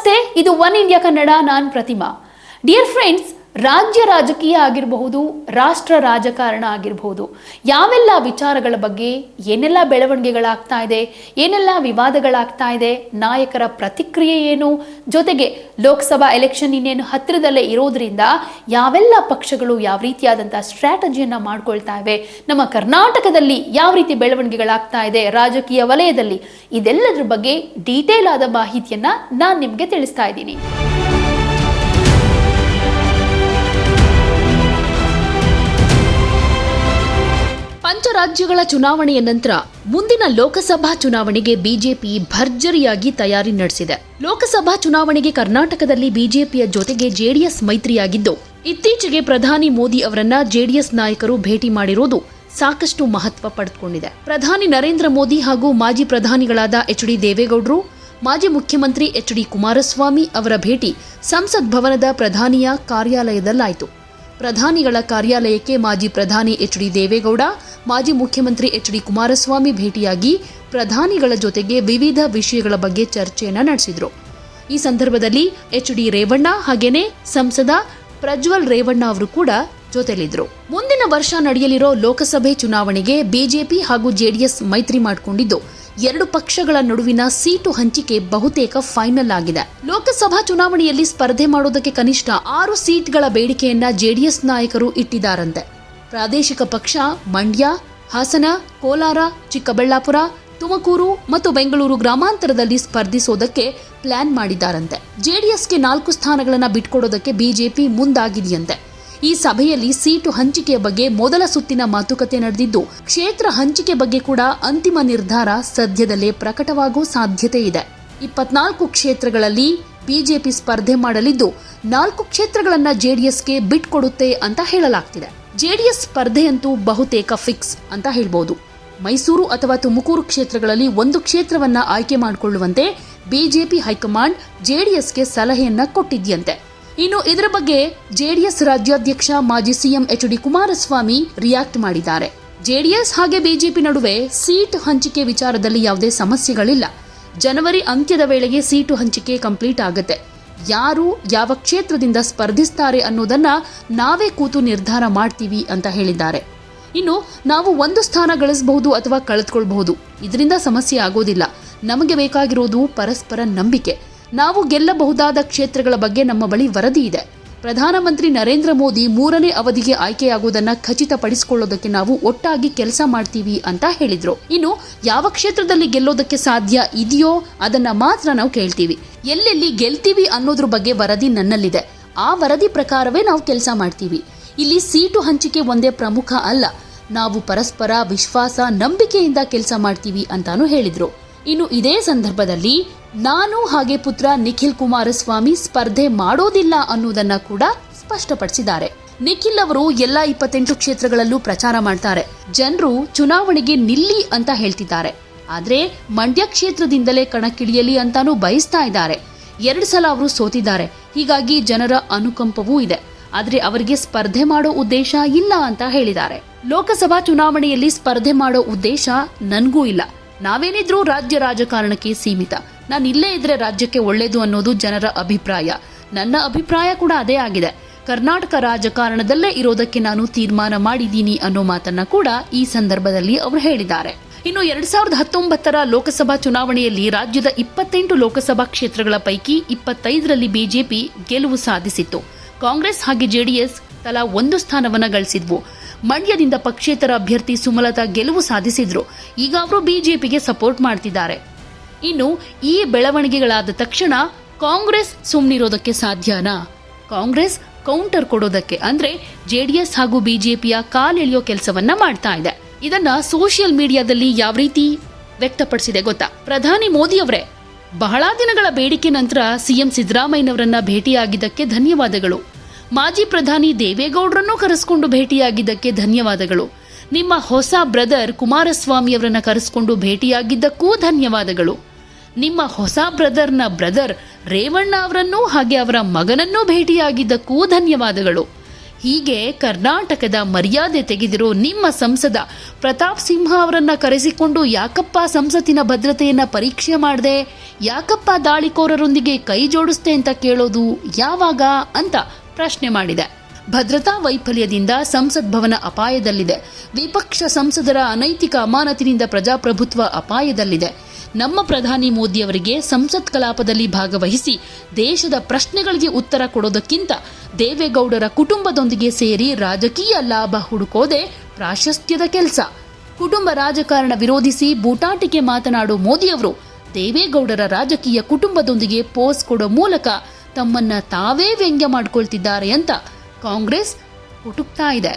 ನಮಸ್ತೆ ಇದು one India Kannada ನಾನು ಪ್ರತಿಮಾ. ಡಿಯರ್ ಫ್ರೆಂಡ್ಸ್ ರಾಜ್ಯ ರಾಜಕೀಯ ಆಗಿರಬಹುದು, ರಾಷ್ಟ್ರ ರಾಜಕಾರಣ ಆಗಿರಬಹುದು. ಯಾವೆಲ್ಲ ವಿಚಾರಗಳ ಬಗ್ಗೆ, ಏನೆಲ್ಲ ಬೆಳವಣಿಗೆಗಳಾಗ್ತಾ ಇದೆ, ಏನೆಲ್ಲ ವಿವಾದಗಳಾಗ್ತಾ ಇದೆ, ನಾಯಕರ ಪ್ರತಿಕ್ರಿಯೆ ಏನು, ಜೊತೆಗೆ ಲೋಕಸಭಾ ಎಲೆಕ್ಷನ್ ಇನ್ನೇನು ಹತ್ತಿರದಲ್ಲೇ ಇರೋದ್ರಿಂದ ಯಾವೆಲ್ಲ ಪಕ್ಷಗಳು ಯಾವ ರೀತಿಯಾದಂಥ ಸ್ಟ್ರಾಟಜಿಯನ್ನು ಮಾಡ್ಕೊಳ್ತಾ ಇವೆ, ನಮ್ಮ ಕರ್ನಾಟಕದಲ್ಲಿ ಯಾವ ರೀತಿ ಬೆಳವಣಿಗೆಗಳಾಗ್ತಾ ಇದೆ, ರಾಜಕೀಯ ವಲಯದಲ್ಲಿ, ಇದೆಲ್ಲದ್ರ ಬಗ್ಗೆ ಡೀಟೇಲ್ ಆದ ಮಾಹಿತಿಯನ್ನ ನಾನು ನಿಮಗೆ ತಿಳಿಸ್ತಾ ಇದ್ದೀನಿ. ಪಂಚರಾಜ್ಯಗಳ ಚುನಾವಣೆಯ ನಂತರ ಮುಂದಿನ ಲೋಕಸಭಾ ಚುನಾವಣೆಗೆ ಬಿಜೆಪಿ ಭರ್ಜರಿಯಾಗಿ ತಯಾರಿ ನಡೆಸಿದೆ. ಲೋಕಸಭಾ ಚುನಾವಣೆಗೆ ಕರ್ನಾಟಕದಲ್ಲಿ ಬಿಜೆಪಿಯ ಜೊತೆಗೆ ಜೆಡಿಎಸ್ ಮೈತ್ರಿಯಾಗಿದ್ದು, ಇತ್ತೀಚೆಗೆ ಪ್ರಧಾನಿ ಮೋದಿ ಅವರನ್ನ ಜೆಡಿಎಸ್ ನಾಯಕರು ಭೇಟಿ ಮಾಡಿರುವುದು ಸಾಕಷ್ಟು ಮಹತ್ವ ಪಡೆದುಕೊಂಡಿದೆ. ಪ್ರಧಾನಿ ನರೇಂದ್ರ ಮೋದಿ ಹಾಗೂ ಮಾಜಿ ಪ್ರಧಾನಿಗಳಾದ ಎಚ್ ಡಿ ದೇವೇಗೌಡರು, ಮಾಜಿ ಮುಖ್ಯಮಂತ್ರಿ ಎಚ್ ಡಿ ಕುಮಾರಸ್ವಾಮಿ ಅವರ ಭೇಟಿ ಸಂಸತ್ ಭವನದ ಪ್ರಧಾನಿಯ ಕಾರ್ಯಾಲಯದಲ್ಲಾಯಿತು. ಪ್ರಧಾನಿಗಳ ಕಾರ್ಯಾಲಯಕ್ಕೆ ಮಾಜಿ ಪ್ರಧಾನಿ ಎಚ್ ಡಿ ದೇವೇಗೌಡ, ಮಾಜಿ ಮುಖ್ಯಮಂತ್ರಿ ಎಚ್ ಡಿ ಕುಮಾರಸ್ವಾಮಿ ಭೇಟಿಯಾಗಿ ಪ್ರಧಾನಿಗಳ ಜೊತೆಗೆ ವಿವಿಧ ವಿಷಯಗಳ ಬಗ್ಗೆ ಚರ್ಚೆಯನ್ನು ನಡೆಸಿದರು. ಈ ಸಂದರ್ಭದಲ್ಲಿ ಎಚ್ ಡಿ ರೇವಣ್ಣ ಹಾಗೇನೆ ಸಂಸದ ಪ್ರಜ್ವಲ್ ರೇವಣ್ಣ ಅವರು ಕೂಡ ಜೊತೆಲಿದ್ರು ಮುಂದಿನ ವರ್ಷ ನಡೆಯಲಿರೋ ಲೋಕಸಭೆ ಚುನಾವಣೆಗೆ ಬಿಜೆಪಿ ಹಾಗೂ ಜೆಡಿಎಸ್ ಮೈತ್ರಿ ಮಾಡಿಕೊಂಡಿದ್ದು ಎರಡು ಪಕ್ಷಗಳ ನಡುವಿನ ಸೀಟು ಹಂಚಿಕೆ ಬಹುತೇಕ ಫೈನಲ್ ಆಗಿದೆ. ಲೋಕಸಭಾ ಚುನಾವಣೆಯಲ್ಲಿ ಸ್ಪರ್ಧೆ ಮಾಡೋದಕ್ಕೆ ಕನಿಷ್ಠ ಆರು ಸೀಟ್ಗಳ ಬೇಡಿಕೆಯನ್ನ ಜೆಡಿಎಸ್ ನಾಯಕರು ಇಟ್ಟಿದ್ದಾರಂತೆ. ಪ್ರಾದೇಶಿಕ ಪಕ್ಷ ಮಂಡ್ಯ, ಹಾಸನ, ಕೋಲಾರ, ಚಿಕ್ಕಬಳ್ಳಾಪುರ, ತುಮಕೂರು ಮತ್ತು ಬೆಂಗಳೂರು ಗ್ರಾಮಾಂತರದಲ್ಲಿ ಸ್ಪರ್ಧಿಸೋದಕ್ಕೆ ಪ್ಲಾನ್ ಮಾಡಿದ್ದಾರಂತೆ. ಜೆಡಿಎಸ್ಗೆ ನಾಲ್ಕು ಸ್ಥಾನಗಳನ್ನು ಬಿಟ್ಕೊಡೋದಕ್ಕೆ ಬಿಜೆಪಿ ಮುಂದಾಗಿದೆಯಂತೆ. ಈ ಸಭೆಯಲ್ಲಿ ಸೀಟು ಹಂಚಿಕೆಯ ಬಗ್ಗೆ ಮೊದಲ ಸುತ್ತಿನ ಮಾತುಕತೆ ನಡೆದಿದ್ದು, ಕ್ಷೇತ್ರ ಹಂಚಿಕೆ ಬಗ್ಗೆ ಕೂಡ ಅಂತಿಮ ನಿರ್ಧಾರ ಸದ್ಯದಲ್ಲೇ ಪ್ರಕಟವಾಗುವ ಸಾಧ್ಯತೆ ಇದೆ. ಇಪ್ಪತ್ನಾಲ್ಕು ಕ್ಷೇತ್ರಗಳಲ್ಲಿ ಬಿಜೆಪಿ ಸ್ಪರ್ಧೆ ಮಾಡಲಿದ್ದು, ನಾಲ್ಕು ಕ್ಷೇತ್ರಗಳನ್ನ ಜೆಡಿಎಸ್ಗೆ ಬಿಟ್ಕೊಡುತ್ತೆ ಅಂತ ಹೇಳಲಾಗ್ತಿದೆ. ಜೆಡಿಎಸ್ ಸ್ಪರ್ಧೆಯಂತೂ ಬಹುತೇಕ ಫಿಕ್ಸ್ ಅಂತ ಹೇಳ್ಬೋದು. ಮೈಸೂರು ಅಥವಾ ತುಮಕೂರು ಕ್ಷೇತ್ರಗಳಲ್ಲಿ ಒಂದು ಕ್ಷೇತ್ರವನ್ನ ಆಯ್ಕೆ ಮಾಡಿಕೊಳ್ಳುವಂತೆ ಬಿಜೆಪಿ ಹೈಕಮಾಂಡ್ ಜೆಡಿಎಸ್ಗೆ ಸಲಹೆಯನ್ನ ಕೊಟ್ಟಿದ್ಯಂತೆ. ಇನ್ನು ಇದರ ಬಗ್ಗೆ ಜೆಡಿಎಸ್ ರಾಜ್ಯಾಧ್ಯಕ್ಷ ಮಾಜಿ CM H D Kumaraswamy react ಮಾಡಿದ್ದಾರೆ. ಜೆಡಿಎಸ್ ಹಾಗೆ ಬಿಜೆಪಿ ನಡುವೆ ಸೀಟ್ ಹಂಚಿಕೆ ವಿಚಾರದಲ್ಲಿ ಯಾವುದೇ ಸಮಸ್ಯೆಗಳಿಲ್ಲ. ಜನವರಿ ಅಂತ್ಯದ ವೇಳೆಗೆ ಸೀಟು ಹಂಚಿಕೆ ಕಂಪ್ಲೀಟ್ ಆಗುತ್ತೆ. ಯಾರು ಯಾವ ಕ್ಷೇತ್ರದಿಂದ ಸ್ಪರ್ಧಿಸ್ತಾರೆ ಅನ್ನೋದನ್ನ ನಾವೇ ಕೂತು ನಿರ್ಧಾರ ಮಾಡ್ತೀವಿ ಅಂತ ಹೇಳಿದ್ದಾರೆ. ಇನ್ನು ನಾವು ಒಂದು ಸ್ಥಾನ ಗಳಿಸಬಹುದು ಅಥವಾ ಕಳೆದುಕೊಳ್ಬಹುದು. ಇದರಿಂದ ಸಮಸ್ಯೆ ಆಗೋದಿಲ್ಲ. ನಮಗೆ ಬೇಕಾಗಿರೋದು ಪರಸ್ಪರ ನಂಬಿಕೆ. ನಾವು ಗೆಲ್ಲಬಹುದಾದ ಕ್ಷೇತ್ರಗಳ ಬಗ್ಗೆ ನಮ್ಮ ಬಳಿ ವರದಿ ಇದೆ. ಪ್ರಧಾನಮಂತ್ರಿ ನರೇಂದ್ರ ಮೋದಿ ಮೂರನೇ ಅವಧಿಗೆ ಆಯ್ಕೆಯಾಗುವುದನ್ನು ಖಚಿತಪಡಿಸಿಕೊಳ್ಳೋದಕ್ಕೆ ನಾವು ಒಟ್ಟಾಗಿ ಕೆಲಸ ಮಾಡ್ತೀವಿ ಅಂತ ಹೇಳಿದ್ರು. ಇನ್ನು ಯಾವ ಕ್ಷೇತ್ರದಲ್ಲಿ ಗೆಲ್ಲೋದಕ್ಕೆ ಸಾಧ್ಯ ಇದೆಯೋ ಅದನ್ನ ಮಾತ್ರ ನಾವು ಕೇಳ್ತೀವಿ. ಎಲ್ಲೆಲ್ಲಿ ಗೆಲ್ತೀವಿ ಅನ್ನೋದ್ರ ಬಗ್ಗೆ ವರದಿ ನನ್ನಲ್ಲಿದೆ. ಆ ವರದಿ ಪ್ರಕಾರವೇ ನಾವು ಕೆಲಸ ಮಾಡ್ತೀವಿ. ಇಲ್ಲಿ ಸೀಟು ಹಂಚಿಕೆ ಒಂದೇ ಪ್ರಮುಖ ಅಲ್ಲ. ನಾವು ಪರಸ್ಪರ ವಿಶ್ವಾಸ, ನಂಬಿಕೆಯಿಂದ ಕೆಲಸ ಮಾಡ್ತೀವಿ ಅಂತಾನು ಹೇಳಿದ್ರು. ಇನ್ನು ಇದೇ ಸಂದರ್ಭದಲ್ಲಿ ನಾನು ಹಾಗೆ ಪುತ್ರ ನಿಖಿಲ್ ಕುಮಾರಸ್ವಾಮಿ ಸ್ಪರ್ಧೆ ಮಾಡೋದಿಲ್ಲ ಅನ್ನೋದನ್ನ ಕೂಡ ಸ್ಪಷ್ಟಪಡಿಸಿದ್ದಾರೆ. ನಿಖಿಲ್ ಅವರು ಎಲ್ಲ ಇಪ್ಪತ್ತೆಂಟು ಕ್ಷೇತ್ರಗಳಲ್ಲೂ ಪ್ರಚಾರ ಮಾಡ್ತಾರೆ. ಜನರು ಚುನಾವಣೆಗೆ ನಿಲ್ಲಿ ಅಂತ ಹೇಳ್ತಿದ್ದಾರೆ. ಆದ್ರೆ ಮಂಡ್ಯ ಕ್ಷೇತ್ರದಿಂದಲೇ ಕಣಕ್ಕಿಳಿಯಲಿ ಅಂತಾನೂ ಬಯಸ್ತಾ ಇದ್ದಾರೆ. ಎರಡು ಸಲ ಅವರು ಸೋತಿದ್ದಾರೆ. ಹೀಗಾಗಿ ಜನರ ಅನುಕಂಪವೂ ಇದೆ. ಆದ್ರೆ ಅವರಿಗೆ ಸ್ಪರ್ಧೆ ಮಾಡೋ ಉದ್ದೇಶ ಇಲ್ಲ ಅಂತ ಹೇಳಿದ್ದಾರೆ. ಲೋಕಸಭಾ ಚುನಾವಣೆಯಲ್ಲಿ ಸ್ಪರ್ಧೆ ಮಾಡೋ ಉದ್ದೇಶ ನನಗೂ ಇಲ್ಲ. ನಾವೇನಿದ್ರೂ ರಾಜ್ಯ ರಾಜಕಾರಣಕ್ಕೆ ಸೀಮಿತ. ನಾನು ಇಲ್ಲೇ ಇದ್ರೆ ರಾಜ್ಯಕ್ಕೆ ಒಳ್ಳೇದು ಅನ್ನೋದು ಜನರ ಅಭಿಪ್ರಾಯ. ನನ್ನ ಅಭಿಪ್ರಾಯ ಕೂಡ ಅದೇ ಆಗಿದೆ. ಕರ್ನಾಟಕ ರಾಜಕಾರಣದಲ್ಲೇ ಇರೋದಕ್ಕೆ ನಾನು ತೀರ್ಮಾನ ಮಾಡಿದ್ದೀನಿ ಅನ್ನೋ ಮಾತನ್ನ ಕೂಡ ಈ ಸಂದರ್ಭದಲ್ಲಿ ಅವರು ಹೇಳಿದ್ದಾರೆ. ಇನ್ನು ಎರಡ್ ಸಾವಿರದ ಹತ್ತೊಂಬತ್ತರ ಲೋಕಸಭಾ ಚುನಾವಣೆಯಲ್ಲಿ ರಾಜ್ಯದ ಇಪ್ಪತ್ತೆಂಟು ಲೋಕಸಭಾ ಕ್ಷೇತ್ರಗಳ ಪೈಕಿ ಇಪ್ಪತ್ತೈದರಲ್ಲಿ ಬಿಜೆಪಿ ಗೆಲುವು ಸಾಧಿಸಿತ್ತು. ಕಾಂಗ್ರೆಸ್ ಹಾಗೆ ಜೆಡಿಎಸ್ ತಲಾ ಒಂದು ಸ್ಥಾನವನ್ನ ಗಳಿಸಿದ್ವು. ಮಂಡ್ಯದಿಂದ ಪಕ್ಷೇತರ ಅಭ್ಯರ್ಥಿ ಸುಮಲತಾ ಗೆಲುವು ಸಾಧಿಸಿದ್ರು. ಈಗ ಅವರು ಬಿಜೆಪಿಗೆ ಸಪೋರ್ಟ್ ಮಾಡ್ತಿದ್ದಾರೆ. ಇನ್ನು ಈ ಬೆಳವಣಿಗೆಗಳಾದ ತಕ್ಷಣ ಕಾಂಗ್ರೆಸ್ ಸುಮ್ಮನಿರೋದಕ್ಕೆ ಸಾಧ್ಯನಾ? ಕಾಂಗ್ರೆಸ್ ಕೌಂಟರ್ ಕೊಡೋದಕ್ಕೆ ಅಂದ್ರೆ ಜೆಡಿಎಸ್ ಹಾಗೂ ಬಿಜೆಪಿಯ ಕಾಲೆಳೆಯೋ ಕೆಲಸವನ್ನ ಮಾಡ್ತಾ ಇದೆ. ಇದನ್ನ ಸೋಷಿಯಲ್ ಮೀಡಿಯಾದಲ್ಲಿ ಯಾವ ರೀತಿ ವ್ಯಕ್ತಪಡಿಸಿದೆ ಗೊತ್ತಾ? ಪ್ರಧಾನಿ ಮೋದಿ ಅವರೇ, ಬಹಳ ದಿನಗಳ ಬೇಡಿಕೆ ನಂತರ ಸಿಎಂ ಸಿದ್ದರಾಮಯ್ಯನವರನ್ನ ಭೇಟಿಯಾಗಿದ್ದಕ್ಕೆ ಧನ್ಯವಾದಗಳು. ಮಾಜಿ ಪ್ರಧಾನಿ ದೇವೇಗೌಡರನ್ನು ಕರೆಸಿಕೊಂಡು ಭೇಟಿಯಾಗಿದ್ದಕ್ಕೆ ಧನ್ಯವಾದಗಳು. ನಿಮ್ಮ ಹೊಸ ಬ್ರದರ್ ಕುಮಾರಸ್ವಾಮಿ ಕರೆಸ್ಕೊಂಡು ಕರೆಸಿಕೊಂಡು ಭೇಟಿಯಾಗಿದ್ದಕ್ಕೂ ಧನ್ಯವಾದಗಳು. ನಿಮ್ಮ ಹೊಸ ಬ್ರದರ್ನ ಬ್ರದರ್ ರೇವಣ್ಣ ಅವರನ್ನೂ ಹಾಗೆ ಅವರ ಮಗನನ್ನೂ ಭೇಟಿಯಾಗಿದ್ದಕ್ಕೂ ಧನ್ಯವಾದಗಳು. ಹೀಗೆ ಕರ್ನಾಟಕದ ಮರ್ಯಾದೆ ತೆಗೆದಿರೋ ನಿಮ್ಮ ಸಂಸದ ಪ್ರತಾಪ್ ಸಿಂಹ ಅವರನ್ನ ಕರೆಸಿಕೊಂಡು ಯಾಕಪ್ಪ ಸಂಸತ್ತಿನ ಭದ್ರತೆಯನ್ನ ಪರೀಕ್ಷೆ ಮಾಡದೆ, ಯಾಕಪ್ಪ ದಾಳಿಕೋರರೊಂದಿಗೆ ಕೈ ಜೋಡಿಸ್ತೆ ಅಂತ ಕೇಳೋದು ಯಾವಾಗ ಅಂತ ಪ್ರಶ್ನೆ ಮಾಡಿದೆ. ಭದ್ರತಾ ವೈಫಲ್ಯದಿಂದ ಸಂಸತ್ ಭವನ ಅಪಾಯದಲ್ಲಿದೆ. ವಿಪಕ್ಷ ಸಂಸದರ ಅನೈತಿಕ ಅಮಾನತಿನಿಂದ ಪ್ರಜಾಪ್ರಭುತ್ವ ಅಪಾಯದಲ್ಲಿದೆ. ನಮ್ಮ ಪ್ರಧಾನಿ ಮೋದಿಯವರಿಗೆ ಸಂಸತ್ ಕಲಾಪದಲ್ಲಿ ಭಾಗವಹಿಸಿ ದೇಶದ ಪ್ರಶ್ನೆಗಳಿಗೆ ಉತ್ತರ ಕೊಡೋದಕ್ಕಿಂತ ದೇವೇಗೌಡರ ಕುಟುಂಬದೊಂದಿಗೆ ಸೇರಿ ರಾಜಕೀಯ ಲಾಭ ಹುಡುಕೋದೆ ಪ್ರಾಶಸ್ತ್ಯದ ಕೆಲಸ. ಕುಟುಂಬ ರಾಜಕಾರಣ ವಿರೋಧಿಸಿ ಬೂಟಾಟಿಕೆ ಮಾತನಾಡೋ ಮೋದಿಯವರು ದೇವೇಗೌಡರ ರಾಜಕೀಯ ಕುಟುಂಬದೊಂದಿಗೆ ಪೋಸ್ ಕೊಡೋ ಮೂಲಕ ತಮ್ಮನ್ನ ತಾವೇ ವ್ಯಂಗ್ಯ ಮಾಡ್ಕೊಳ್ತಿದ್ದಾರೆ ಅಂತ ಕಾಂಗ್ರೆಸ್ ಕುಟುಕ್ತಾ ಇದೆ.